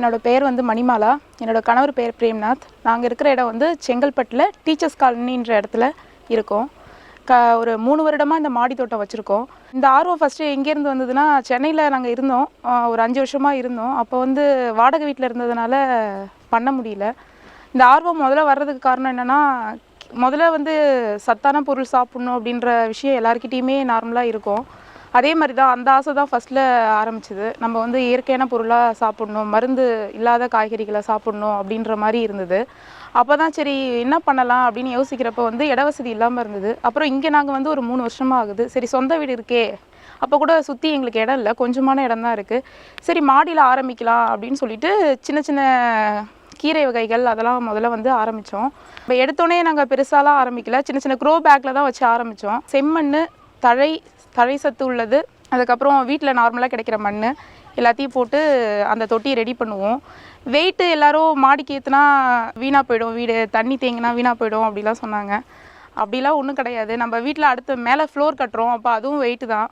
என்னோடய என்னோட பேர் வந்து மணிமாலா. என்னோடய கணவர் பேர் பிரேம்நாத். நாங்கள் இருக்கிற இடம் வந்து செங்கல்பட்டில் டீச்சர்ஸ் காலனின்ற இடத்துல இருக்கோம். க ஒரு மூணு வருடமாக இந்த மாடி தோட்டம் வச்சுருக்கோம். இந்த ஆர்வம் ஃபஸ்ட்டு எங்கேருந்து வந்ததுன்னா சென்னையில் நாங்கள் இருந்தோம். ஒரு அஞ்சு வருஷமாக இருந்தோம். அப்போ வந்து வாடகை வீட்டில் இருந்ததுனால பண்ண முடியல. இந்த ஆர்வம் முதல்ல வர்றதுக்கு காரணம் என்னென்னா முதல்ல வந்து சத்தான பொருள் சாப்பிட்ணும் அப்படின்ற விஷயம் எல்லாருக்கிட்டேயுமே நார்மலாக இருக்கும். அதே மாதிரி தான் அந்த ஆசை தான் ஃபஸ்ட்டில் ஆரம்பிச்சது. நம்ம வந்து இயற்கையான பொருளாக சாப்பிட்ணும் மருந்து இல்லாத காய்கறிகளை சாப்பிட்ணும் அப்படின்ற மாதிரி இருந்தது. அப்போ தான் சரி என்ன பண்ணலாம் அப்படின்னு யோசிக்கிறப்போ வந்து இட வசதி இல்லாமல் இருந்தது. அப்புறம் இங்கே நாங்கள் வந்து ஒரு மூணு வருஷமாக ஆகுது. சரி சொந்த வீடு இருக்கே. அப்போ கூட சுற்றி எங்களுக்கு இடம் இல்லை. கொஞ்சமான இடம் தான் இருக்குது சரி மாடியில் ஆரம்பிக்கலாம் அப்படின்னு சொல்லிட்டு சின்ன சின்ன கீரை வகைகள் அதெல்லாம் முதல்ல வந்து ஆரம்பித்தோம் இப்போ எடுத்தோடனே நாங்கள் பெருசாலாம் ஆரம்பிக்கல. சின்ன சின்ன க்ரோ பேக்கில் தான் வச்சு ஆரம்பித்தோம் செம்மண் தழை தழை சத்து உள்ளது. அதுக்கப்புறம் வீட்டில் நார்மலாக கிடைக்கிற மண் எல்லாத்தையும் போட்டு அந்த தொட்டியை ரெடி பண்ணுவோம். வெயிட்டு எல்லாரும் மாடிக்கு ஏற்றுனா வீணாக போயிடும். வீடு தண்ணி தேங்கினா வீணாக போயிடும் அப்படிலாம் சொன்னாங்க. அப்படிலாம் ஒன்றும் கிடையாது. நம்ம வீட்டில் அடுத்து மேலே ஃப்ளோர் கட்டுறோம். அப்போ அதுவும் வெயிட்டு தான்.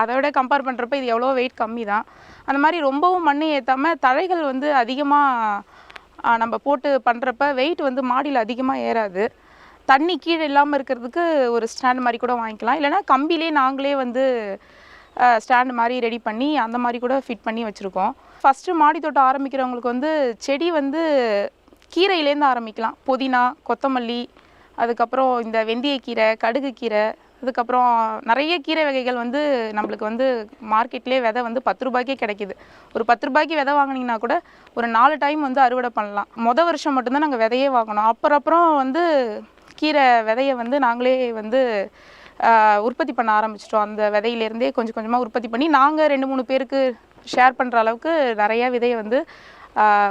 அதை விட கம்பேர் பண்ணுறப்ப இது எவ்வளோ வெயிட் கம்மி தான். அந்த மாதிரி ரொம்பவும் மண் ஏற்றாமல் தழைகள் வந்து அதிகமாக நம்ம போட்டு பண்ணுறப்ப வெயிட் வந்து மாடியில் அதிகமாக ஏறாது. தண்ணி கீழே இல்லாமல் இருக்கிறதுக்கு ஒரு ஸ்டாண்ட் மாதிரி கூட வாங்கிக்கலாம். இல்லைன்னா கம்பிலே நாங்களே வந்து ஸ்டாண்ட் மாதிரி ரெடி பண்ணி அந்த மாதிரி கூட ஃபிட் பண்ணி வச்சுருக்கோம். ஃபஸ்ட்டு மாடி தோட்டம் ஆரம்பிக்கிறவங்களுக்கு வந்து செடி வந்து கீரையிலேருந்து ஆரம்பிக்கலாம். புதினா கொத்தமல்லி அதுக்கப்புறம் இந்த வெந்தயக்கீரை கடுகு கீரை அதுக்கப்புறம் நிறைய கீரை வகைகள் வந்து நம்மளுக்கு வந்து மார்க்கெட்லேயே விதை வந்து பத்து ரூபாய்க்கே கிடைக்கிது. ஒரு பத்து ரூபாய்க்கு விதை வாங்கினீங்கன்னா கூட ஒரு நாலு டைம் வந்து அறுவடை பண்ணலாம். மொதல் வருஷம் மட்டும்தான் நாங்கள் விதையே வாங்கினோம் அப்புறம் அப்புறம் வந்து கீரை விதையை வந்து நாங்களே வந்து உற்பத்தி பண்ண ஆரம்பிச்சிட்டோம். அந்த விதையிலேருந்தே கொஞ்சம் கொஞ்சமாக உற்பத்தி பண்ணி நாங்கள் ரெண்டு மூணு பேருக்கு ஷேர் பண்ணுற அளவுக்கு நிறைய விதையை வந்து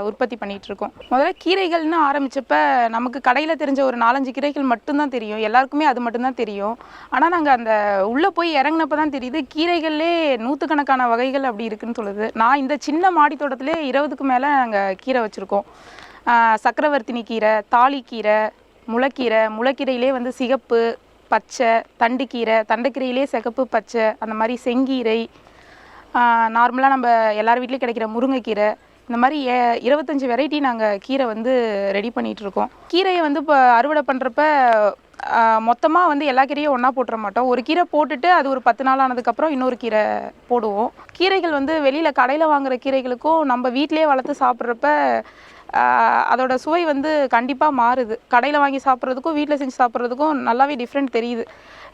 உற்பத்தி பண்ணிகிட்ருக்கோம் இருக்கோம். முதல்ல கீரைகள்னு ஆரம்பித்தப்ப நமக்கு கடையில் தெரிஞ்ச ஒரு நாலஞ்சு கீரைகள் மட்டும்தான் தெரியும். எல்லாருக்குமே அது மட்டும்தான் தெரியும். ஆனால் நாங்கள் அந்த உள்ளே போய் இறங்குனப்ப தான் தெரியுது கீரைகள்லே நூற்றுக்கணக்கான வகைகள் அப்படி இருக்குன்னு சொல்லுது. நான் இந்த சின்ன மாடி தோட்டத்திலே இருபதுக்கு மேலே நாங்கள் கீரை வச்சுருக்கோம். சக்கரவர்த்தினி கீரை தாளிக்கீரை முளைக்கீரை முளைக்கீரையிலே வந்து சிகப்பு பச்சை தண்டுக்கீரை தண்டுக்கீரையிலே சிகப்பு பச்சை அந்த மாதிரி செங்கீரை நார்மலாக நம்ம எல்லார் வீட்லேயும் கிடைக்கிற முருங்கைக்கீரை இந்த மாதிரி ஏ- இருபத்தஞ்சி வெரைட்டி நாங்கள் கீரை வந்து ரெடி பண்ணிகிட்ருக்கோம் கீரையை வந்து இப்போ அறுவடை பண்ணுறப்ப மொத்தமாக வந்து எல்லா கீரையும் ஒன்றா போட்டுற மாட்டோம். ஒரு கீரை போட்டுட்டு அது ஒரு பத்து நாள் ஆனதுக்கப்புறம் இன்னொரு கீரை போடுவோம். கீரைகள் வந்து வெளியில் கடையில் வாங்குற கீரைகளுக்கும் நம்ம வீட்டிலேயே வளர்த்து சாப்பிட்றப்ப அதோட சுவை வந்து கண்டிப்பாக மாறுது. கடையில் வாங்கி சாப்பிட்றதுக்கும் வீட்டில் செஞ்சு சாப்பிட்றதுக்கும் நல்லாவே டிஃப்ரெண்ட் தெரியுது.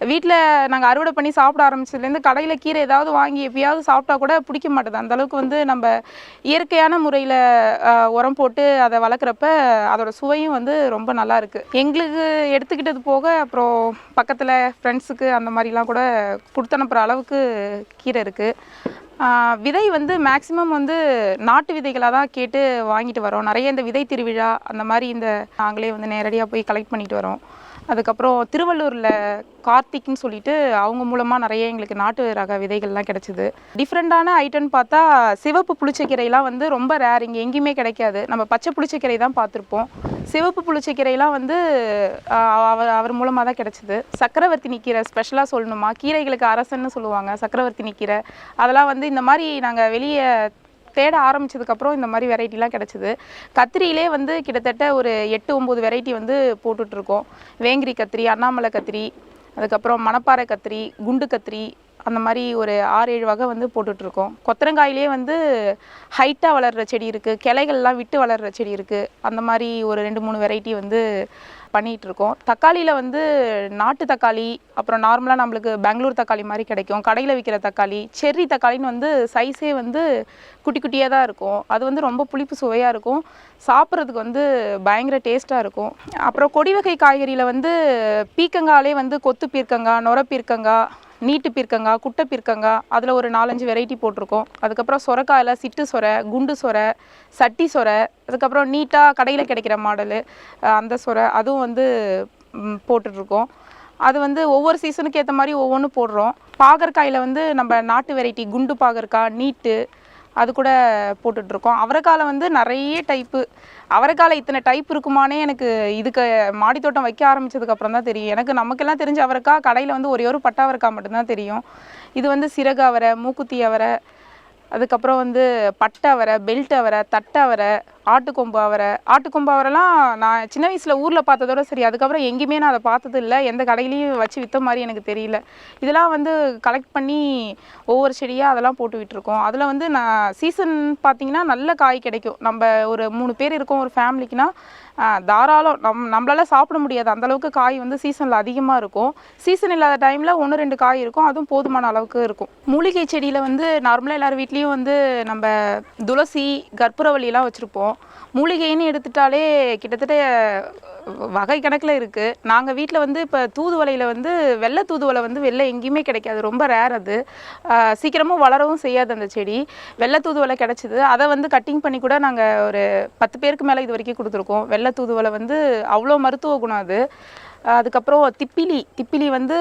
வீட்டில் நாங்கள் அறுவடை பண்ணி சாப்பிட ஆரம்பிச்சதுலேருந்து கடையில் கீரை ஏதாவது வாங்கி எப்பயாவது சாப்பிட்டா கூட பிடிக்க மாட்டுது. அந்தளவுக்கு வந்து நம்ம இயற்கையான முறையில் உரம் போட்டு அதை வளர்க்குறப்ப அதோட சுவையும் வந்து ரொம்ப நல்லா இருக்குது எங்களுக்கு எடுத்துக்கிட்டது போக அப்புறம் பக்கத்தில் ஃப்ரெண்ட்ஸுக்கு அந்த மாதிரிலாம் கூட கொடுத்து அனுப்புகிற அளவுக்கு கீரை இருக்குது விதை வந்து மேக்ஸிமம் வந்து நாட்டு விதைகளாக தான் கேட்டு வாங்கிட்டு வரோம். நிறைய இந்த விதை திருவிழா அந்த மாதிரி இந்த நாங்களே வந்து நேரடியாக போய் கலெக்ட் பண்ணிட்டு வரோம். அதுக்கப்புறம் திருவள்ளூரில் கார்த்திக்னு சொல்லிட்டு அவங்க மூலமாக நிறைய எங்களுக்கு நாட்டு ரக விதைகள்லாம் கிடச்சிது. டிஃப்ரெண்ட்டான ஐட்டம்னு பார்த்தா சிவப்பு புளிச்சக்கீரைலாம் வந்து ரொம்ப ரேர் இங்கே எங்கேயுமே கிடைக்காது. நம்ம பச்சை புளிச்சக்கீரை தான் பார்த்துருப்போம். சிவப்பு புளிச்சக்கீரைலாம் வந்து அவர் அவர் மூலமாக தான் கிடச்சிது. சக்கரவர்த்தினி கீரை ஸ்பெஷலாக சொல்லணுமா? கீரைகளுக்கு அரசன்னு சொல்லுவாங்க சக்கரவர்த்தினி கீரை அதெல்லாம் வந்து இந்த மாதிரி நாங்கள் வெளியே தேட ஆரம்பிச்சதுக்கப்புறம் இந்த மாதிரி வெரைட்டிலாம் கிடச்சிது. கத்திரியிலே வந்து கிட்டத்தட்ட ஒரு எட்டு ஒம்பது வெரைட்டி வந்து போட்டுட்ருக்கோம் வேங்கிரி கத்திரி அண்ணாமலை கத்திரி அதுக்கப்புறம் மணப்பாறை கத்திரி குண்டு கத்திரி அந்த மாதிரி ஒரு ஆறு ஏழு வகை வந்து போட்டுட்ருக்கோம். கொத்தரங்காயிலே வந்து ஹைட்டாக வளர்கிற செடி இருக்குது கிளைகள்லாம் விட்டு வளர்கிற செடி இருக்குது அந்த மாதிரி ஒரு ரெண்டு மூணு வெரைட்டி வந்து பண்ணிகிட்ருக்கோம் தக்காளியில் வந்து நாட்டு தக்காளி அப்புறம் நார்மலாக நம்மளுக்கு பெங்களூர் தக்காளி மாதிரி கிடைக்கும். கடையில் விற்கிற தக்காளி செர்ரி தக்காளின்னு வந்து சைஸே வந்து குட்டி குட்டியாக தான் இருக்கும். அது வந்து ரொம்ப புளிப்பு சுவையாக இருக்கும். சாப்பிட்றதுக்கு வந்து பயங்கர டேஸ்ட்டாக இருக்கும். அப்புறம் கொடி வகை காய்கறியில் வந்து பீக்கங்காலே வந்து கொத்து பீர்க்கங்காய் நொர பீர்க்கங்காய் நீட்டு பீர்க்கங்காய் குட்டை பீர்க்கங்காய் அதில் ஒரு நாலஞ்சு வெரைட்டி போட்டிருக்கோம். அதுக்கப்புறம் சொரக்காயில் சிட்டு சொரை குண்டு சொரை சட்டி சொரை அதுக்கப்புறம் நீட்டாக கடையில் கிடைக்கிற மாடலு அந்த சொரை அதுவும் வந்து போட்டுட்ருக்கோம் அது வந்து ஒவ்வொரு சீசனுக்கு ஏற்ற மாதிரி ஒவ்வொன்றும் போடுறோம். பாகற்காயில் வந்து நம்ம நாட்டு வெரைட்டி குண்டு பாகற்காய் நீட்டு அது கூட போட்டுட்ருக்கோம். அவரைக்கால வந்து நிறைய டைப்பு அவரைக்கால இத்தனை டைப் இருக்குமானே எனக்கு இதுக்கு மாடித்தோட்டம் வைக்க ஆரம்பித்ததுக்கப்புறம் தான் தெரியும். எனக்கு நமக்கெல்லாம் தெரிஞ்ச அவரைக்கா கடையில் வந்து ஒரே ஒரு பட்டா அவரைக்காய் மட்டும்தான் தெரியும். இது வந்து சிறகு அவரை மூக்குத்தி அவரை அதுக்கப்புறம் வந்து பட்டை அவரை பெல்ட் அவரை தட்டை அவரை ஆட்டுக்கொம்பு அவரை. ஆட்டுக்கொம்பு அவரைலாம் நான் சின்ன வயசில் ஊரில் பார்த்ததோட சரி அதுக்கப்புறம் எங்கேயுமே நான் அதை பார்த்தது இல்லை எந்த கடையிலையும் வச்சு விற்ற மாதிரி எனக்கு தெரியல. இதெல்லாம் வந்து கலெக்ட் பண்ணி ஒவ்வொரு செடியாக அதெல்லாம் போட்டு விட்டுருக்கோம். அதில் வந்து நான் சீசன் பார்த்திங்கன்னா நல்ல காய் கிடைக்கும். நம்ம ஒரு மூணு பேர் இருக்கோம் ஒரு ஃபேமிலிக்குனா தாராளம். நம் நம்மளால் சாப்பிட முடியாது. அந்தளவுக்கு காய் வந்து சீசனில் அதிகமாக இருக்கும். சீசன் இல்லாத டைமில் ஒன்று ரெண்டு காய் இருக்கும். அதுவும் போதுமான அளவுக்கு இருக்கும். மூலிகை செடியில் வந்து நார்மலாக எல்லார் வீட்லேயும் வந்து நம்ம துளசி கற்பூரவள்ளிலாம் வச்சுருப்போம். மூலிகைன்னு எடுத்துட்டாலே கிட்டத்தட்ட வகை கணக்கில் இருக்குது நாங்கள் வீட்டில் வந்து இப்போ தூதுவலையில் வந்து வெள்ளை தூதுவளை வந்து வெளில எங்கேயுமே கிடைக்காது. ரொம்ப ரேர் அது. சீக்கிரமும் வளரவும் செய்யாது அந்த செடி. வெள்ளை தூதுவளை கிடச்சிது. அதை வந்து கட்டிங் பண்ணி கூட நாங்கள் ஒரு பத்து பேருக்கு மேலே இது வரைக்கும் கொடுத்துருக்கோம். வெள்ளை தூதுவலை வந்து அவ்வளோ மருத்துவ குணம் அது. அதுக்கப்புறம் திப்பிலி திப்பிலி வந்து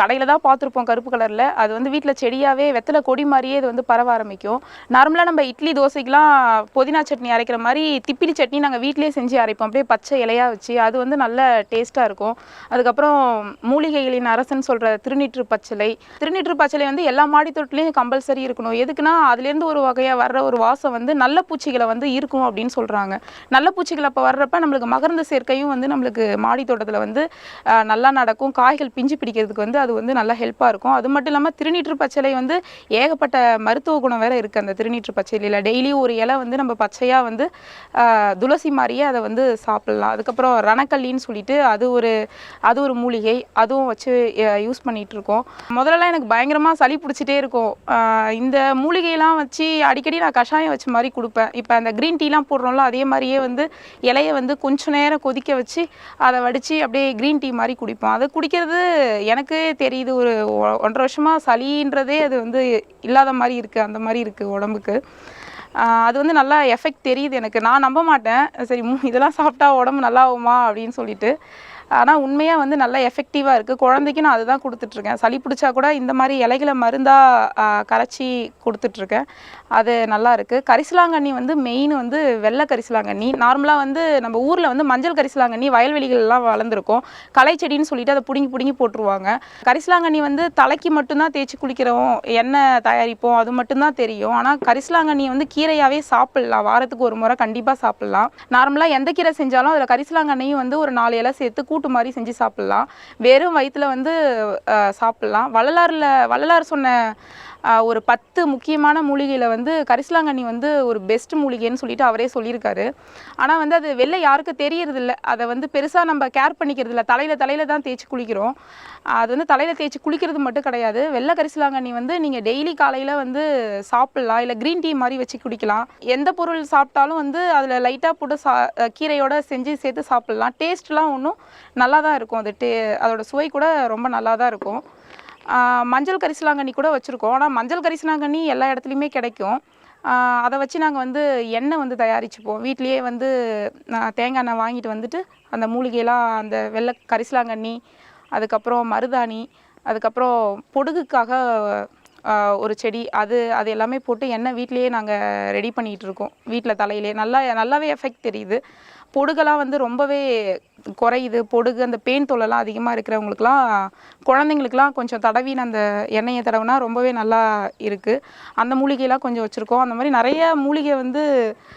கடையில் தான் பார்த்துருப்போம் கருப்பு கலரில். அது வந்து வீட்டில் செடியாகவே வெத்தலை கொடி மாதிரியே இது வந்து பரவ ஆரம்பிக்கும். நார்மலாக நம்ம இட்லி தோசைக்கெலாம் புதினா சட்னி அரைக்கிற மாதிரி திப்பிலி சட்னி நாங்கள் வீட்டிலே செஞ்சு அரைப்போம். அப்படியே பச்சை இலையாக வச்சு அது வந்து நல்ல டேஸ்ட்டாக இருக்கும். அதுக்கப்புறம் மூலிகைகளின் அரசன் சொல்கிற திருநீற்று பச்சிலை. திருநீற்று பச்சிலை வந்து எல்லா மாடி கம்பல்சரி இருக்கணும். எதுக்குன்னா அதுலேருந்து ஒரு வகையாக வர்ற ஒரு வாசம் வந்து நல்ல பூச்சிகளை வந்து இருக்கும் அப்படின்னு சொல்கிறாங்க நல்ல பூச்சிகள் அப்போ வர்றப்ப நம்மளுக்கு மகர்ந்த சேர்க்கையும் வந்து நம்மளுக்கு மாடி தோட்டத்தில் வந்து நல்லா நடக்கும். காய்கள் பிஞ்சு பிடிக்கிறதுக்கு வந்து அது வந்து நல்லா ஹெல்ப்பாக இருக்கும். அது மட்டும் இல்லாமல் திருநீற்று பச்சிலை வந்து ஏகப்பட்ட மருத்துவ குணம் வேறு இருக்குது அந்த திருநீற்று பச்சிலையில் டெய்லியும் ஒரு இலை வந்து நம்ம பச்சையாக வந்து துளசி மாதிரியே அதை வந்து சாப்பிட்லாம். அதுக்கப்புறம் ரணக்கல்லின்னு சொல்லிட்டு அது ஒரு அது ஒரு மூலிகை. அதுவும் வச்சு யூஸ் பண்ணிகிட்டு இருக்கோம். முதல்லலாம் எனக்கு பயங்கரமாக சளி பிடிச்சிட்டே இருக்கும். இந்த மூலிகையெல்லாம் வச்சு அடிக்கடி நான் கஷாயம் வச்ச மாதிரி கொடுப்பேன். இப்போ அந்த க்ரீன் டீலாம் போடுறோம்ல அதே மாதிரியே வந்து இலையை வந்து கொஞ்சம் நேரம் கொதிக்க வச்சு அதை வடித்து அப்படியே க்ரீன் டீ மாதிரி குடிப்போம். அதை குடிக்கிறது எனக்கு தெரியுது ஒரு ஒ- ஒன்றரை வருஷமாக சளின்றதே அது வந்து இல்லாத மாதிரி இருக்குது அந்த மாதிரி இருக்குது உடம்புக்கு. அது வந்து நல்லா எஃபெக்ட் தெரியுது எனக்கு. நான் நம்ப மாட்டேன். சரி இதெல்லாம் சாப்பிட்டா உடம்பு நல்லா ஆகுமா அப்படின்னு சொல்லிட்டு. ஆனால் உண்மையாக வந்து நல்லா எஃபெக்டிவாக இருக்குது குழந்தைக்கு நான் அதுதான் கொடுத்துட்ருக்கேன் சளி பிடிச்சா கூட இந்த மாதிரி இலைகளை மருந்தாக கரைச்சி கொடுத்துட்ருக்கேன் அது நல்லா இருக்குது கரிசலாங்கண்ணி வந்து மெயின் வந்து வெள்ளை கரிசலாங்கண்ணி. நார்மலாக வந்து நம்ம ஊரில் வந்து மஞ்சள் கரிசலாங்கண்ணி வயல்வெளிகள்லாம் வளர்ந்துருக்கும். களை செடின்னு சொல்லிட்டு அதை பிடுங்கி பிடுங்கி போட்டுருவாங்க. கரிசலாங்கண்ணி வந்து தலைக்கு மட்டும்தான் தேய்ச்சி குளிக்கிறோம் எண்ணெய் தயாரிப்போம் அது மட்டும்தான் தெரியும். ஆனால் கரிசலாங்கண்ணி வந்து கீரையாகவே சாப்பிட்லாம். வாரத்துக்கு ஒரு முறை கண்டிப்பாக சாப்பிட்லாம். நார்மலாக எந்த கீரை செஞ்சாலும் அதில் கரிசலாங்கண்ணியும் வந்து ஒரு நாலு இலை சேர்த்து கூட்டு மாதிரி செஞ்சு சாப்பிட்லாம். வெறும் வயிற்றுல வந்து சாப்பிட்லாம். வள்ளலாரில் வள்ளலார் சொன்ன ஒரு பத்து முக்கியமான மூலிகையில் வந்து கரிசலாங்கண்ணி வந்து ஒரு பெஸ்ட் மூலிகைன்னு சொல்லிட்டு அவரே சொல்லியிருக்காரு. ஆனால் வந்து அது வெளில யாருக்கு தெரியறதில்ல. அதை வந்து பெருசாக நம்ம கேர் பண்ணிக்கிறது இல்லை தலையில் தலையில் தான் தேய்ச்சி குளிக்கிறோம். அது வந்து தலையில் தேய்ச்சி குளிக்கிறது மட்டும் கிடையாது. வெள்ளை கரிசலாங்கண்ணி வந்து நீங்கள் டெய்லி காலையில் வந்து சாப்பிட்லாம். இல்லை க்ரீன் டீ மாதிரி வச்சு குடிக்கலாம். எந்த பொருள் சாப்பிட்டாலும் வந்து அதில் லைட்டாக போட்டு சா கீரையோட செஞ்சு சேர்த்து சாப்பிட்லாம். டேஸ்ட்லாம் ஒன்றும் நல்லா தான் இருக்கும். அது டே அதோட சுவை கூட ரொம்ப நல்லா தான் இருக்கும். மஞ்சள் கரிசலாங்கண்ணி கூட வச்சுருக்கோம். ஆனால் மஞ்சள் கரிசலாங்கண்ணி எல்லா இடத்துலையுமே கிடைக்கும். அதை வச்சு நாங்கள் வந்து எண்ணெய் வந்து தயாரிச்சுப்போம். வீட்லேயே வந்து நான் தேங்காய் எண்ணெய் வாங்கிட்டு வந்துட்டு அந்த மூலிகையெல்லாம் அந்த வெள்ளை கரிசலாங்கண்ணி அதுக்கப்புறம் மருதாணி அதுக்கப்புறம் பொடுகுக்காக ஒரு செடி அது அது எல்லாமே போட்டு எண்ணெய் வீட்லேயே நாங்கள் ரெடி பண்ணிகிட்டு இருக்கோம். வீட்டில் தலையிலே. நல்லா நல்லாவே எஃபெக்ட் தெரியுது. பொடுகெல்லாம் வந்து ரொம்பவே குறையுது பொடுகு அந்த பேன் தொல்லெல்லாம் அதிகமாக இருக்கிறவங்களுக்குலாம் குழந்தைங்களுக்குலாம் கொஞ்சம் தடவின அந்த எண்ணெயை தடவினா ரொம்பவே நல்லா இருக்குது அந்த மூலிகையெல்லாம் கொஞ்சம் வச்சுருக்கோம். அந்த மாதிரி நிறைய மூலிகை வந்து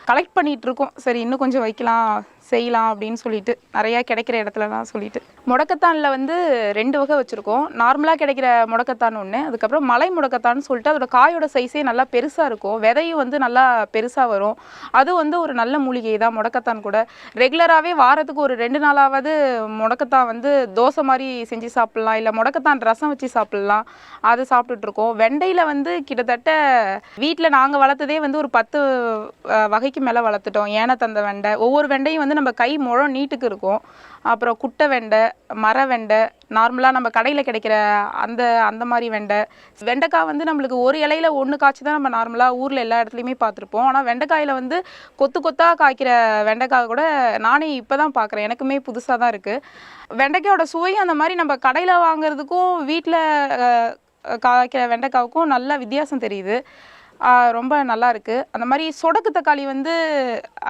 கலெக்ட் பண்ணிகிட்டு இருக்கோம் சரி இன்னும் கொஞ்சம் வைக்கலாம் செய்யலாம் அப்படின்னு சொல்லிட்டு நிறையா கிடைக்கிற இடத்துலலாம் சொல்லிட்டு. முடக்கத்தானில் வந்து ரெண்டு வகை வச்சுருக்கோம். நார்மலாக கிடைக்கிற முடக்கத்தான் ஒன்று அதுக்கப்புறம் மலை முடக்கத்தான்னு சொல்லிட்டு அதோட காயோட சைஸே நல்லா பெருசாக இருக்கும். விதையும் வந்து நல்லா பெருசாக வரும். அது வந்து ஒரு நல்ல மூலிகை தான் முடக்கத்தான் கூட. ரெகுலராகவே வாரத்துக்கு ஒரு ரெண்டு நாள் நாளாவது முடக்கத்தான் வந்து தோசை மாதிரி செஞ்சு சாப்பிட்லாம் இல்லை முடக்கத்தான் ரசம் வச்சு சாப்பிட்லாம். அது சாப்பிட்டுட்ருக்கோம். வெண்டையில் வந்து கிட்டத்தட்ட வீட்டில் நாங்கள் வளர்த்ததே வந்து ஒரு பத்து வகைக்கு மேலே வளர்த்துட்டோம். ஏனத்தந்த வெண்டை. ஒவ்வொரு வெண்டையும் வந்து நம்ம கை முழம் நீட்டுக்கு இருக்கும். அப்புறம் குட்டை வெண்டை மர வெண்டை நார்மலாக நம்ம கடையில் கிடைக்கிற அந்த அந்த மாதிரி வெண்டை. வெண்டைக்காய் வந்து நம்மளுக்கு ஒரு இலையில ஒன்று காய்ச்சி தான் நம்ம நார்மலாக ஊரில் எல்லா இடத்துலையுமே பார்த்துருப்போம். ஆனால் வெண்டைக்காயில் வந்து கொத்து கொத்தாக காய்க்கிற வெண்டைக்காய் கூட நானே இப்போ தான் பார்க்குறேன். எனக்குமே புதுசாக தான் இருக்குது வெண்டைக்காயோட சுவையும் அந்த மாதிரி நம்ம கடையில் வாங்குறதுக்கும் வீட்டில் காய்க்கிற வெண்டைக்காவுக்கும் நல்ல வித்தியாசம் தெரியுது. ரொம்ப நல்லா இருக்குது அந்த மாதிரி சொடக்கு தக்காளி வந்து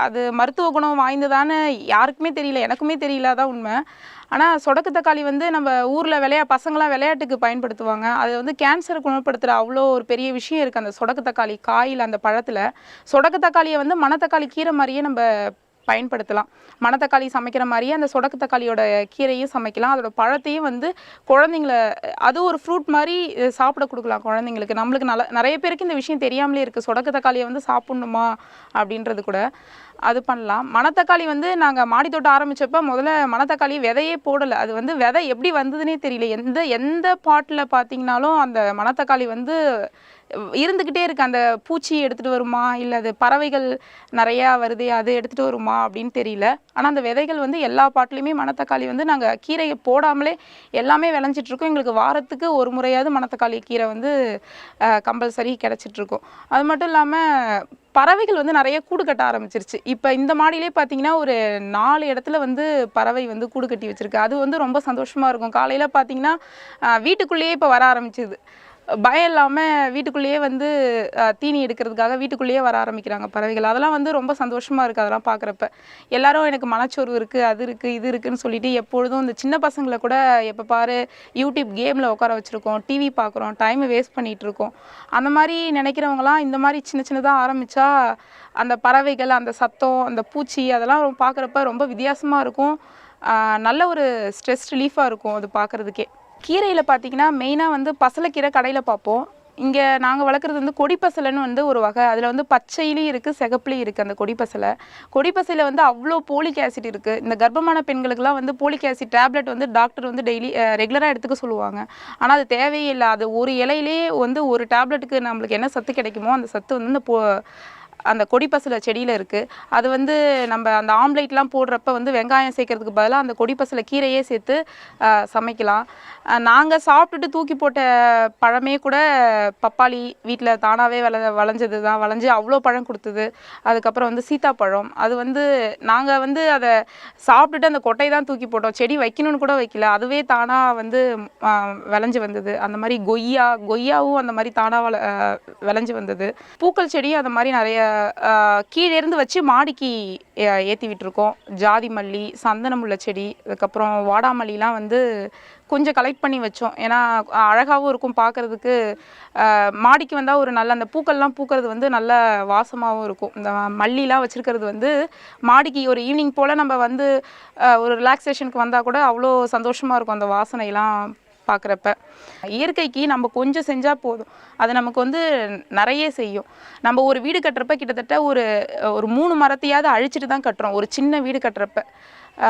அது மருத்துவ குணம் வாய்ந்ததான்னு யாருக்குமே தெரியல எனக்குமே தெரியல அதான் உண்மை. ஆனால் சொடக்கு தக்காளி வந்து நம்ம ஊரில் விளையா பசங்களாம் விளையாட்டுக்கு பயன்படுத்துவாங்க. அது வந்து கேன்சரை குணப்படுத்துகிற அவ்வளோ ஒரு பெரிய விஷயம் இருக்குது அந்த சொடக்கு தக்காளி காயில் அந்த பழத்தில். சொடக்கு தக்காளியை வந்து மணத்தக்காளி கீரை மாதிரியே நம்ம பயன்படுத்தலாம். மணத்தக்காளி சமைக்கிற மாதிரியே அந்த சொடக்கு தக்காளியோட கீரையும் சமைக்கலாம். அதோட பழத்தையும் வந்து குழந்தைங்கள அது ஒரு ஃப்ரூட் மாதிரி சாப்பிட கொடுக்கலாம் குழந்தைங்களுக்கு. நம்மளுக்கு நல்ல நிறைய பேருக்கு இந்த விஷயம் தெரியாமலே இருக்குது சொடக்கு தக்காளியை வந்து சாப்பிட்ணுமா அப்படின்றது கூட. அது பண்ணலாம். மணத்தக்காளி வந்து நாங்கள் மாடி தோட்டம் ஆரம்பிச்சப்ப முதல்ல மணத்தக்காளி விதையே போடலை. அது வந்து விதை எப்படி வந்ததுனே தெரியல. எந்த எந்த பாட்டில் பார்த்தீங்கனாலும் அந்த மணத்தக்காளி வந்து இருந்துக்கிட்டே இருக்கு. அந்த பூச்சி எடுத்துகிட்டு வருமா? இல்லை அது பறவைகள் நிறையா வருது அது எடுத்துகிட்டு வருமா? அப்படின்னு தெரியல. ஆனால் அந்த விதைகள் வந்து எல்லா பாட்டிலையுமே மணத்தக்காளி வந்து நாங்கள் கீரையை போடாமலே எல்லாமே விளைஞ்சிட்ருக்கோம் எங்களுக்கு வாரத்துக்கு ஒரு முறையாவது மணத்தக்காளி கீரை வந்து கம்பல்சரி கிடச்சிட்ருக்கோம் அது மட்டும் இல்லாமல் பறவைகள் வந்து நிறைய கூடு கட்ட ஆரம்பிச்சிருச்சு. இப்போ இந்த மாடியிலே பார்த்தீங்கன்னா ஒரு நாலு இடத்துல வந்து பறவை வந்து கூடு கட்டி வச்சுருக்கு. அது வந்து ரொம்ப சந்தோஷமாக இருக்கும். காலையில் பார்த்தீங்கன்னா வீட்டுக்குள்ளேயே இப்போ வர ஆரம்பிச்சிது. பயம் இல்லாமல் வீட்டுக்குள்ளேயே வந்து தீனி எடுக்கிறதுக்காக வீட்டுக்குள்ளேயே வர ஆரம்பிக்கிறாங்க பறவைகள். அதெல்லாம் வந்து ரொம்ப சந்தோஷமாக இருக்குது அதெல்லாம் பார்க்குறப்ப எல்லாரும் எனக்கு மனச்சோர்வு இருக்குது அது இருக்குது இது இருக்குன்னு சொல்லிட்டு எப்பொழுதும் இந்த சின்ன பசங்களை கூட எப்போ பாரு யூடியூப் கேமில் உட்கார வச்சுருக்கோம் டிவி பார்க்குறோம் டைமை வேஸ்ட் பண்ணிகிட்டு இருக்கோம். அந்த மாதிரி நினைக்கிறவங்களாம் இந்த மாதிரி சின்ன சின்னதாக ஆரம்பித்தா அந்த பறவைகள் அந்த சத்தம் அந்த பூச்சி அதெல்லாம் பார்க்குறப்ப ரொம்ப வித்தியாசமாக இருக்கும். நல்ல ஒரு ஸ்ட்ரெஸ் ரிலீஃபாக இருக்கும் அது பார்க்குறதுக்கே கீரையில் பார்த்தீங்கன்னா மெயினாக வந்து பசலைக்கீரை கடையில் பார்ப்போம் இங்கே நாங்கள் வளர்க்குறது வந்து கொடிப்பசலைன்னு வந்து ஒரு வகை. அதில் வந்து பச்சையிலையும் இருக்குது சிகப்புலையும் இருக்குது அந்த கொடிப்பசலை கொடிப்பசையில் வந்து அவ்வளோ போலிக் ஆசிட் இருக்குது இந்த கர்ப்பமான பெண்களுக்கெல்லாம் வந்து போலிக் ஆசிட் டேப்லெட் வந்து டாக்டர் வந்து டெய்லி ரெகுலராக எடுத்துக்க சொல்லுவாங்க. ஆனால் அது தேவையே இல்லை. அது ஒரு இலையிலே வந்து ஒரு டேப்லெட்டுக்கு நம்மளுக்கு என்ன சத்து கிடைக்குமோ அந்த சத்து வந்து இந்த போ அந்த கொடிப்பசலை செடியில் இருக்குது அது வந்து நம்ம அந்த ஆம்லேட்லாம் போடுறப்ப வந்து வெங்காயம் சேர்க்கறதுக்கு பதிலாக அந்த கொடிப்பசலை கீரையே சேர்த்து சமைக்கலாம். நாங்கள் சாப்பிட்டுட்டு தூக்கி போட்ட பழமே கூட பப்பாளி வீட்டில் தானாகவே வள வளைஞ்சது தான். வளைஞ்சு அவ்வளோ பழம் கொடுத்தது. அதுக்கப்புறம் வந்து சீத்தாப்பழம். அது வந்து நாங்கள் வந்து அதை சாப்பிட்டுட்டு அந்த கொட்டை தான் தூக்கி போட்டோம். செடி வைக்கணும்னு கூட வைக்கல. அதுவே தானாக வந்து விளைஞ்சு வந்தது. அந்த மாதிரி கொய்யா கொய்யாவும் அந்த மாதிரி தானாக வள விளைஞ்சு வந்தது. பூக்கள் செடியும் அந்த மாதிரி நிறைய கீழே இருந்து வச்சு மாடிக்கு ஏ- விட்டுருக்கோம் ஜாதி மல்லி சந்தனமுள்ள செடி அதுக்கப்புறம் வாடாமல்லிலாம் வந்து கொஞ்சம் கலெக்ட் பண்ணி வச்சோம். ஏன்னா அழகாகவும் இருக்கும் பார்க்குறதுக்கு. மாடிக்கு வந்தால் ஒரு நல்ல அந்த பூக்கள்லாம் பூக்கிறது வந்து நல்ல வாசமாகவும் இருக்கும். இந்த மல்லிலாம் வச்சுருக்கிறது வந்து மாடிக்கு ஒரு ஈவினிங் போல் நம்ம வந்து ஒரு ரிலாக்ஸேஷனுக்கு வந்தால் கூட அவ்வளோ சந்தோஷமாக இருக்கும் அந்த வாசனையெல்லாம் பார்க்குறப்ப. இயற்கைக்கு நம்ம கொஞ்சம் செஞ்சால் போதும். அது நமக்கு வந்து நிறைய செய்யும். நம்ம ஒரு வீடு கட்டுறப்ப கிட்டத்தட்ட ஒரு ஒரு மூணு மரத்தையாவது அழிச்சிட்டு தான் கட்டுறோம். ஒரு சின்ன வீடு கட்டுறப்ப.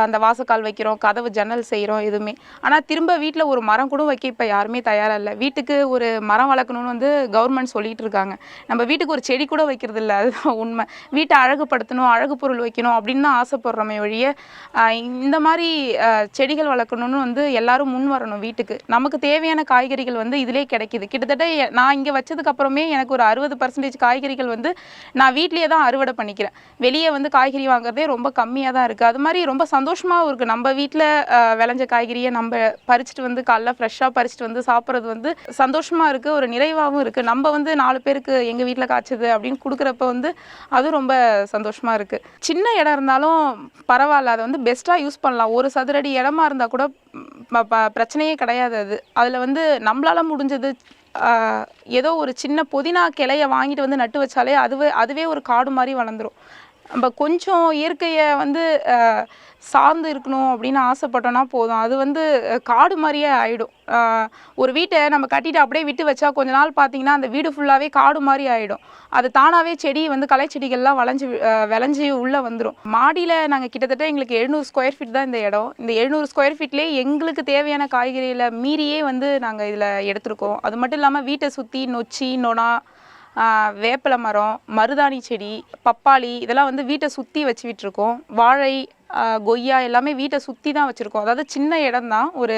அந்த வாசக்கால் வைக்கிறோம் கதவு ஜன்னல் செய்கிறோம் எதுவுமே. ஆனால் திரும்ப வீட்டில் ஒரு மரம் கூட வைக்க இப்போ யாருமே தயாராக இல்லை வீட்டுக்கு ஒரு மரம் வளர்க்கணும்னு வந்து கவர்மெண்ட் சொல்லிட்டு இருக்காங்க. நம்ம வீட்டுக்கு ஒரு செடி கூட வைக்கிறது இல்லை அதுதான் உண்மை. வீட்டை அழகுபடுத்தணும் அழகு பொருள் வைக்கணும் அப்படின்னு தான் ஆசைப்படுறோமே ஒழிய இந்த மாதிரி செடிகள் வளர்க்கணும்னு வந்து எல்லாரும் முன் வரணும் வீட்டுக்கு. நமக்கு தேவையான காய்கறிகள் வந்து இதிலே கிடைக்குது. கிட்டத்தட்ட நான் இங்கே வச்சதுக்கு அப்புறமே எனக்கு ஒரு அறுபது பர்சன்டேஜ் காய்கறிகள் வந்து நான் வீட்லேயே தான் அறுவடை பண்ணிக்கிறேன். வெளியே வந்து காய்கறி வாங்குறதே ரொம்ப கம்மியாக தான் இருக்குது அது மாதிரி ரொம்ப சந்தோஷமாகவும் இருக்குது நம்ம வீட்டில் விளைஞ்ச காய்கறியை நம்ம பறிச்சுட்டு வந்து காலைல ஃப்ரெஷ்ஷாக பறிச்சுட்டு வந்து சாப்பிட்றது வந்து சந்தோஷமாக இருக்குது ஒரு நிறைவாகவும் இருக்குது நம்ம வந்து நாலு பேருக்கு எங்கள் வீட்டில் காய்ச்சது அப்படின்னு கொடுக்குறப்ப வந்து அதுவும் ரொம்ப சந்தோஷமாக இருக்குது சின்ன இடம் இருந்தாலும் பரவாயில்ல. அதை வந்து பெஸ்ட்டாக யூஸ் பண்ணலாம். ஒரு சதுரடி இடமா இருந்தால் கூட ப- பிரச்சனையே கிடையாது அது. அதில் வந்து நம்மளால முடிஞ்சது ஏதோ ஒரு சின்ன புதினா கிளைய வாங்கிட்டு வந்து நட்டு வச்சாலே அதுவே அதுவே ஒரு காடு மாதிரி வளர்ந்துரும். நம்ம கொஞ்சம் இயற்கையை வந்து சார்ந்து இருக்கணும் அப்படின்னு ஆசைப்பட்டோன்னா போதும். அது வந்து காடு மாதிரியே ஆகிடும் ஒரு வீட்டை நம்ம கட்டிட்டு அப்படியே விட்டு வச்சா கொஞ்ச நாள் பார்த்தீங்கன்னா அந்த வீடு ஃபுல்லாகவே காடு மாதிரி ஆகிடும் அது தானாகவே செடி வந்து களை செடிகள்லாம் வளைஞ்சு விளைஞ்சி உள்ளே வந்துடும் மாடியில் நாங்கள் கிட்டத்தட்ட எங்களுக்கு எழுநூறு ஸ்கொயர் ஃபீட் தான் இந்த இடம். இந்த எழுநூறு ஸ்கொயர் ஃபீட்லேயே எங்களுக்கு தேவையான காய்கறிகளை மீறியே வந்து நாங்கள் இதில் எடுத்திருக்கோம். அது மட்டும் இல்லாமல் வீட்டை சுற்றி நொச்சி நொணா வேப்பிலை மரம் மருதாணி செடி பப்பாளி இதெல்லாம் வந்து வீட்டை சுற்றி வச்சுக்கிட்டுருக்கோம். வாழை கொய்யா எல்லாமே வீட்டை சுற்றி தான் வச்சுருக்கோம். அதாவது சின்ன இடம் தான். ஒரு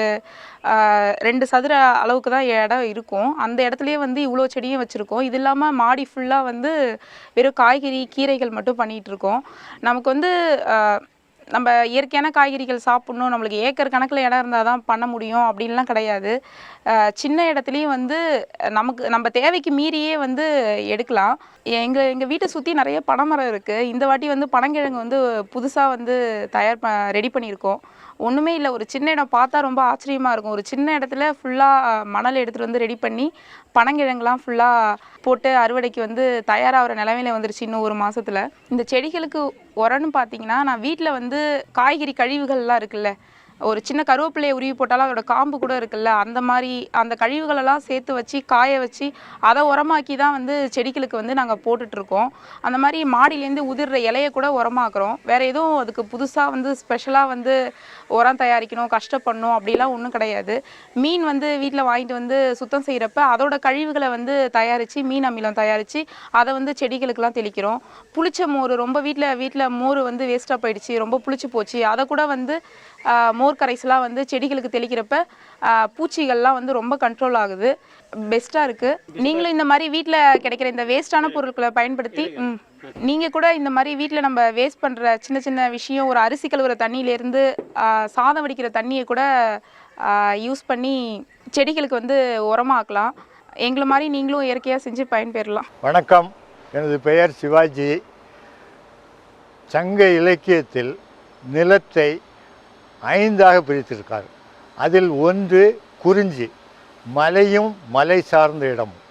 ரெண்டு சதுர அளவுக்கு தான் இடம் இருக்கும். அந்த இடத்துலையே வந்து இவ்வளோ செடியும் வச்சுருக்கோம். இது இல்லாமல் மாடி ஃபுல்லாக வந்து வெறும் காய்கறி கீரைகள் மட்டும் பண்ணிகிட்ருக்கோம் நமக்கு வந்து நம்ம இயற்கையான காய்கறிகள் சாப்பிட்ணும் நம்மளுக்கு ஏக்கர் கணக்கில் இடம் இருந்தால் தான் பண்ண முடியும் அப்படின்லாம் கிடையாது. சின்ன இடத்துலையும் வந்து நமக்கு நம்ம தேவைக்கு மீறியே வந்து எடுக்கலாம். எங்கள் எங்கள் வீட்டை சுற்றி நிறைய பனைமரம் இருக்குது இந்த வாட்டி வந்து பனங்கிழங்கு வந்து புதுசாக வந்து தயார் ப ரெடி பண்ணியிருக்கோம். ஒன்றுமே இல்லை. ஒரு சின்ன இடம் பார்த்தா ரொம்ப ஆச்சரியமாக இருக்கும். ஒரு சின்ன இடத்துல ஃபுல்லாக மணல் எடுத்துகிட்டு வந்து ரெடி பண்ணி பனங்கிழங்குலாம் ஃபுல்லாக போட்டு அறுவடைக்கு வந்து தயாராகிற நிலமையில வந்துருச்சு இன்னும் ஒரு மாதத்தில் இந்த செடிகளுக்கு உரம்னு பார்த்தீங்கன்னா நான் வீட்டில் வந்து காய்கறி கழிவுகள்லாம் இருக்குல்ல ஒரு சின்ன கருவேப்பிலையை உருவி போட்டாலும் அதோட காம்பு கூட இருக்குல்ல அந்த மாதிரி அந்த கழிவுகளெல்லாம் சேர்த்து வச்சு காய வச்சு அதை உரமாக்கி தான் வந்து செடிகளுக்கு வந்து நாங்கள் போட்டுட்ருக்கோம். அந்த மாதிரி மாடியிலேருந்து உதிர்ற இலையை கூட உரமாக்குறோம். வேறு எதுவும் அதுக்கு புதுசாக வந்து ஸ்பெஷலாக வந்து உரம் தயாரிக்கணும் கஷ்டப்படணும் அப்படிலாம் ஒன்றும் கிடையாது. மீன் வந்து வீட்டில் வாங்கிட்டு வந்து சுத்தம் செய்கிறப்ப அதோட கழிவுகளை வந்து தயாரித்து மீன் அமிலம் தயாரித்து அதை வந்து செடிகளுக்கெல்லாம் தெளிக்கிறோம். புளிச்ச மோர் ரொம்ப வீட்டில் வீட்டில் மோர் வந்து வேஸ்ட்டாக போயிடுச்சு ரொம்ப புளிச்சு போச்சு. அதை கூட வந்து மோர் கரைசலாக வந்து செடிகளுக்கு தெளிக்கிறப்ப பூச்சிகள்லாம் வந்து ரொம்ப கண்ட்ரோல் ஆகுது. பெஸ்ட்டாக இருக்குது நீங்களும் இந்த மாதிரி வீட்டில் கிடைக்கிற இந்த வேஸ்ட்டான பொருட்களை பயன்படுத்தி நீங்கள் கூட இந்த மாதிரி வீட்டில் நம்ம வேஸ்ட் பண்ணுற சின்ன சின்ன விஷயம் ஒரு அரிசி கழுவுற தண்ணியிலேருந்து சாதம் வடிக்கிற தண்ணியை கூட யூஸ் பண்ணி செடிகளுக்கு வந்து உரமாக்கலாம். எங்களை மாதிரி நீங்களும் இயற்கையாக செஞ்சு பயன்பெறலாம். வணக்கம். எனது பெயர் சிவாஜி. சங்க இலக்கியத்தில் நிலத்தை ஐந்தாக பிரித்திருக்கார். அதில் ஒன்று குறிஞ்சி மலையும் மலை சார்ந்த இடமும்.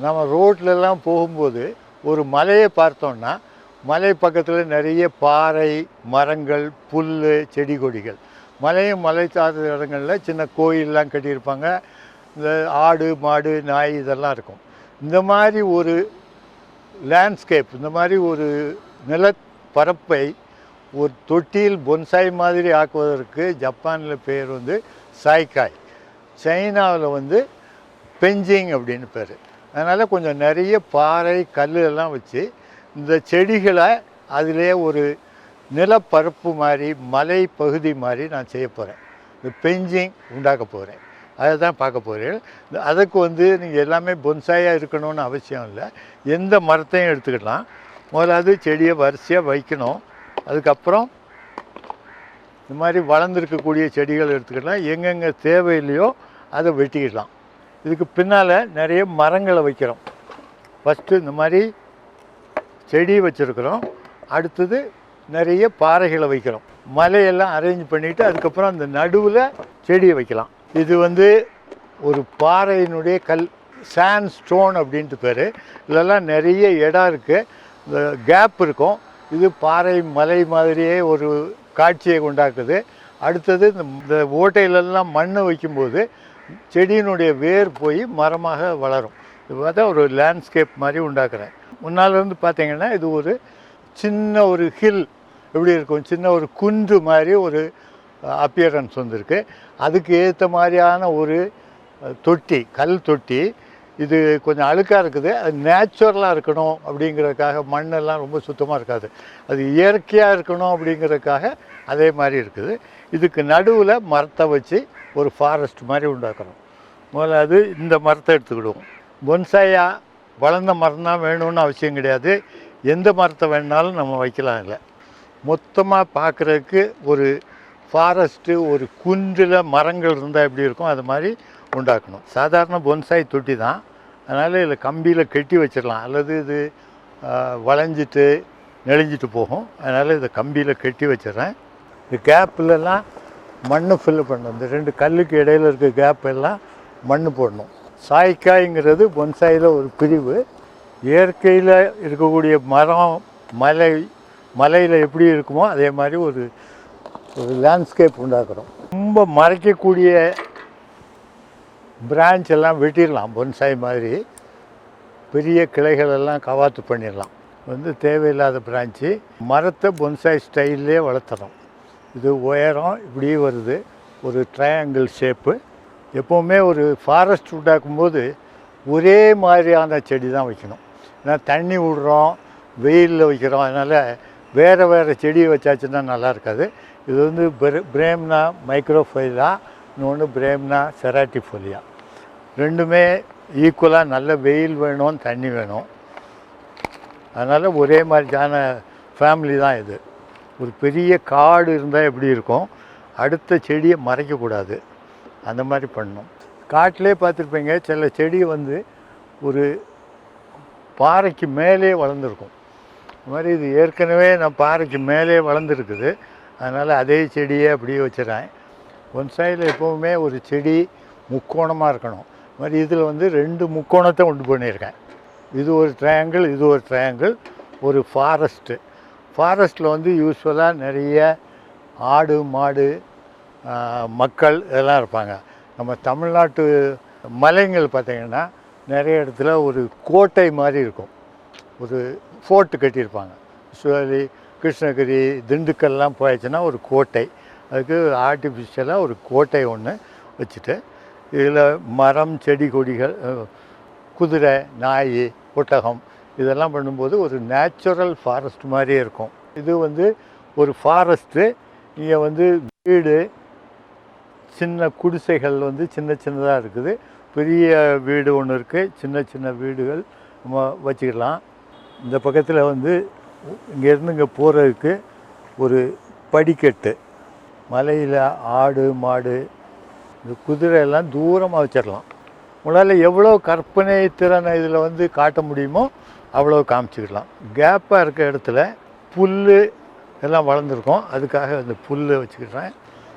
நம்ம ரோட்லலாம் போகும்போது ஒரு மலையை பார்த்தோம்னா மலை பக்கத்தில் நிறைய பாறை மரங்கள் புல் செடி கொடிகள். மலையும் மலை சார்ந்த இடங்களில் சின்ன கோயிலெலாம் கட்டியிருப்பாங்க. இந்த ஆடு மாடு நாய் இதெல்லாம் இருக்கும். இந்த மாதிரி ஒரு லேண்ட்ஸ்கேப் இந்த மாதிரி ஒரு நிலப்பரப்பை ஒரு தொட்டியில் பொன்சாய் மாதிரி ஆக்குவதற்கு ஜப்பானில் பேர் வந்து சாய்காய். சைனாவில் வந்து பெஞ்சிங் அப்படின்னு பேர். அதனால் கொஞ்சம் நிறைய பாறை கல் எல்லாம் வச்சு இந்த செடிகளை அதிலே ஒரு நிலப்பரப்பு மாதிரி மலை பகுதி மாதிரி நான் செய்ய போகிறேன் இந்த பெஞ்சிங் உண்டாக்க போகிறேன் அதை தான் பார்க்க போகிறேன் அதுக்கு வந்து நீங்கள் எல்லாமே பொன்சாயாக இருக்கணும்னு அவசியம் இல்லை. எந்த மரத்தையும் எடுத்துக்கலாம். முதலாவது செடியை வரிசையாக வைக்கணும். அதுக்கப்புறம் இந்த மாதிரி வளர்ந்துருக்கக்கூடிய செடிகள் எடுத்துக்கலாம் எங்கெங்கே தேவையில்லையோ அதை வெட்டிக்கிடலாம். இதுக்கு பின்னால் நிறைய மரங்களை வைக்கிறோம். ஃபஸ்ட்டு இந்த மாதிரி செடி வச்சுருக்குறோம். அடுத்தது நிறைய பாறைகளை வைக்கிறோம். மலையெல்லாம் அரேஞ்ச் பண்ணிவிட்டு அதுக்கப்புறம் அந்த நடுவில் செடியை வைக்கலாம். இது வந்து ஒரு பாறையினுடைய கல் சாண்ட் ஸ்டோன் அப்படின்ட்டு பேர். இதெல்லாம் நிறைய இடம் இருக்குது இந்த கேப் இருக்கும். இது பாறை மலை மாதிரியே ஒரு காட்சியை உண்டாக்குது. அடுத்தது இந்த இந்த ஓட்டையிலெல்லாம் மண் வைக்கும்போது செடியினுடைய வேர் போய் மரமாக வளரும். இது பார்த்தா ஒரு லேண்ட்ஸ்கேப் மாதிரி உண்டாக்குறேன். முன்னாலேருந்து பார்த்தீங்கன்னா இது ஒரு சின்ன ஒரு ஹில் எப்படி இருக்கும்? சின்ன ஒரு குன்று மாதிரி ஒரு அப்பியரன்ஸ் வந்திருக்கு. அதுக்கு ஏற்ற மாதிரியான ஒரு தொட்டி கல் தொட்டி இது கொஞ்சம் அழுக்காக இருக்குது. அது நேச்சுரலாக இருக்கணும் அப்படிங்கிறதுக்காக மண்ணெல்லாம் ரொம்ப சுத்தமாக இருக்காது. அது இயற்கையாக இருக்கணும் அப்படிங்கிறதுக்காக அதே மாதிரி இருக்குது. இதுக்கு நடுவில் மரத்தை வச்சு ஒரு ஃபாரஸ்ட் மாதிரி உண்டாக்குறோம் முதல்ல அது இந்த மரத்தை எடுத்துக்கிடுவோம். பொன்சாயா வளர்ந்த மரம் தான் வேணும்னு அவசியம் கிடையாது. எந்த மரத்தை வேணாலும் நம்ம வைக்கலாம் இல்லை மொத்தமாக பார்க்குறதுக்கு ஒரு ஃபாரஸ்ட்டு ஒரு குன்றில் மரங்கள் இருந்தால் எப்படி இருக்கும்? அது மாதிரி உண்டாக்கணும். சாதாரண பொன்சாய் தொட்டி தான் அதனால் இதில் கம்பியில் கட்டி வச்சிடலாம். அல்லது இது வளைஞ்சிட்டு நெளிஞ்சிட்டு போகும். அதனால் இதை கம்பியில் கட்டி வச்சிடறேன். இந்த கேப்பிலலாம் மண் ஃபில் பண்ணணும். இந்த ரெண்டு கல்லுக்கு இடையில இருக்க கேப் எல்லாம் மண் போடணும். சாய்க்காய்ங்கிறது பொன்சாயில் ஒரு பிரிவு. இயற்கையில் இருக்கக்கூடிய மரம் மலை மலையில் எப்படி இருக்குமோ அதே மாதிரி ஒரு ஒரு லேண்ட்ஸ்கேப் உண்டாக்குறோம். ரொம்ப மறைக்கக்கூடிய பிரான்ச் எல்லாம் வெட்டிடலாம் பொன்சாய் மாதிரி. பெரிய கிளைகள் எல்லாம் கவாத்து பண்ணிடலாம். வந்து தேவையில்லாத பிரான்ச்சு மரத்தை பொன்சாய் ஸ்டைல்லே வளர்த்தணும். இது உயரம் இப்படியே வருது. ஒரு ட்ரையாங்கிள் ஷேப்பு எப்போவுமே ஒரு ஃபாரஸ்ட் உண்டாக்கும்போது ஒரே மாதிரியான செடி தான் வைக்கணும். ஏன்னா தண்ணி விடுறோம் வெயிலில் வைக்கிறோம். அதனால் வேறு வேறு செடியை வச்சாச்சுன்னா நல்லா இருக்காது. இது வந்து பிரேம்னா மைக்ரோஃபைலா இன்னொன்று பிரேம்னா செராட்டிஃபோலியா ரெண்டுமே ஈக்குவலாக நல்ல வெயில் வேணும் தண்ணி வேணும். அதனால் ஒரே மாதிரியான ஃபேமிலி தான் இது. ஒரு பெரிய காடு இருந்தால் எப்படி இருக்கும்? அடுத்த செடியை மறைக்கக்கூடாது அந்த மாதிரி பண்ணணும். காட்டிலே பார்த்துருப்பீங்க சில செடி வந்து ஒரு பாறைக்கு மேலே வளர்ந்துருக்கும். இந்த மாதிரி இது ஏற்கனவே நான் பாறைக்கு மேலே வளர்ந்துருக்குது. அதனால் அதே செடியே அப்படியே வச்சுறேன் ஒன் சைடில் எப்போவுமே ஒரு செடி முக்கோணமாக இருக்கணும். இது மாதிரி இதில் வந்து ரெண்டு முக்கோணத்தை உண்டு பண்ணியிருக்கேன். இது ஒரு ட்ரையாங்கிள் இது ஒரு ட்ரையாங்கிள் ஒரு ஃபாரஸ்ட்டு ஃபாரஸ்ட்டில் வந்து யூஸ்வலாக நிறைய ஆடு மாடு மக்கள் இதெல்லாம் இருப்பாங்க. நம்ம தமிழ்நாட்டு மலைங்கள் பார்த்திங்கன்னா நிறைய இடத்துல ஒரு கோட்டை மாதிரி இருக்கும். ஒரு ஃபோர்ட்டு கட்டியிருப்பாங்க. யூஸ்வலி கிருஷ்ணகிரி திண்டுக்கல்லாம் போயாச்சுன்னா ஒரு கோட்டை. அதுக்கு ஆர்டிஃபிஷியலாக ஒரு கோட்டை ஒன்று வச்சுட்டு இதில் மரம் செடி கொடிகள் குதிரை நாய் ஒட்டகம் இதெல்லாம் பண்ணும்போது ஒரு நேச்சுரல் ஃபாரஸ்ட் மாதிரியே இருக்கும். இது வந்து ஒரு ஃபாரஸ்ட்டு இங்கே வந்து வீடு சின்ன குடிசைகள் வந்து சின்ன சின்னதாக இருக்குது. பெரிய வீடு ஒன்று இருக்குது சின்ன சின்ன வீடுகள் நம்ம வச்சுக்கலாம். இந்த பக்கத்தில் வந்து இங்கேருந்து இங்கே போகிறதுக்கு ஒரு படிக்கட்டு. மலையில் ஆடு மாடு இந்த குதிரையெல்லாம் தூரமாக வச்சிடலாம். உங்களால் எவ்வளோ கற்பனை திறனை இதில் வந்து காட்ட முடியுமோ அவ்வளோ காமிச்சிக்கலாம். கேப்பாக இருக்க இடத்துல புல் எல்லாம் வளர்ந்துருக்கும். அதுக்காக அந்த புல்லை வச்சுக்கிறேன்.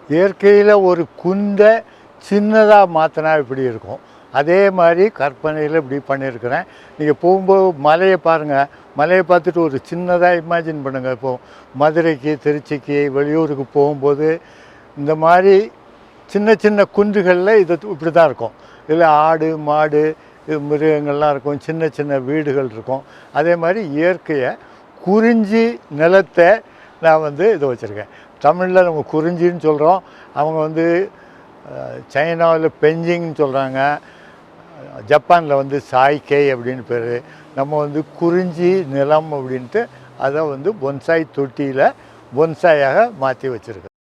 இயற்கையில் ஒரு குந்தை சின்னதாக மாற்றினா இப்படி இருக்கும்? அதே மாதிரி கற்பனையில் இப்படி பண்ணியிருக்கிறேன். நீங்கள் போகும்போது மலையை பாருங்கள் மலையை பார்த்துட்டு ஒரு சின்னதாக இமேஜின் பண்ணுங்கள் இப்போது மதுரைக்கு திருச்சிக்கு வெளியூருக்கு போகும்போது இந்த மாதிரி சின்ன சின்ன குன்றுகளில் இது இப்படி தான் இருக்கும். இதில் ஆடு மாடு மிருகங்கள்லாம் இருக்கும். சின்ன சின்ன வீடுகள் இருக்கும். அதே மாதிரி இயற்கையை குறிஞ்சி நிலத்தை நான் வந்து இது வச்சுருக்கேன். தமிழில் நம்ம குறிஞ்சின்னு சொல்கிறோம் அவங்க வந்து சைனாவில் பெஞ்சிங்னு சொல்கிறாங்க ஜப்பானில் வந்து சாய்கே அப்படின்னு பேர். நம்ம வந்து குறிஞ்சி நிலம் அப்படின்ட்டு அதை வந்து பொன்சாய் தொட்டியில் பொன்சாயாக மாற்றி வச்சுருக்கோம்.